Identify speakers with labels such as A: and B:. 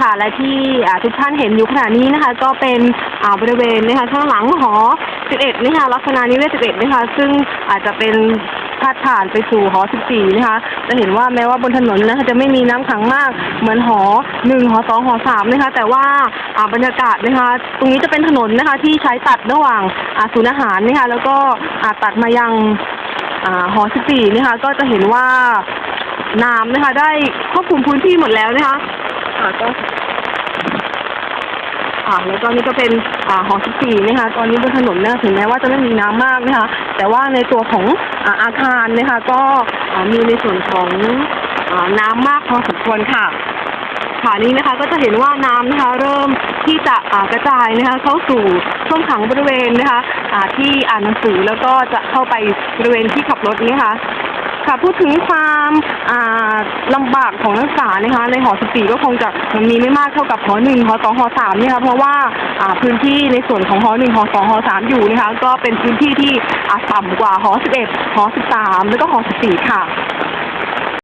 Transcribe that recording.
A: ค่ะ และที่ทุกท่านเห็นอยู่ขณะนี้นะคะ ก็เป็นบริเวณนะคะข้างหลังหอ 11 นะคะลักษณะนิเวศ 11 นะคะ ซึ่งอาจจะเป็นพาดผ่านไปสู่หอ 14 นะคะ จะเห็นว่าแม้ว่าบนถนนนะคะจะไม่มีน้ำขังมากเหมือนหอ 1 หอ 2 หอ 3 นะคะ แต่ว่าบรรยากาศนะคะ ตรงนี้จะเป็นถนนนะคะ ที่ใช้ตัดระหว่างศูนย์อาหารนะคะ แล้วก็อตัดมายังอหอ 14 นะคะ ก็จะเห็นว่าน้ำนะคะ ได้ควบคุมพื้นที่หมดแล้วนะคะ อ่าก็อ่าแล้วก็นี่ก็เป็นอ่าหอ14นะคะ ตอนนี้บนถนนนี่ยถึงแม้ว่าจะไม่มีน้ำมากนะคะ แต่ว่าในตัวของอ่าอาคารนะคะ ก็อ่ามีในส่วนของอ่าน้ำมากพอสมควรค่ะค่ะนี้นะคะก็จะเห็นว่าน้ำนะคะ เริ่มที่จะอ่ากระจายนะคะ เข้าสู่ช่วงขังบริเวณนะคะอ่าที่อ่านหนังสือแล้วก็จะเข้าไปบริเวณที่ขับรถนี้ค่ะ ค่ะพูดถึงความอ่าลำบากของนักศึกษานะคะ ในหอสี่ก็คงจะมันมีไม่มากเท่ากับหอหนึ่งหอสองหอ3เนี่ยค่ะเพราะว่าอ่าพื้นที่ในส่วนของหอหนึ่งหอสองหอสามอยู่นะคะ ก็เป็นพื้นที่ที่อ่าต่ำกว่าหอสิบเอ็ดหอสิบสามแล้วก็หอสี่ค่ะ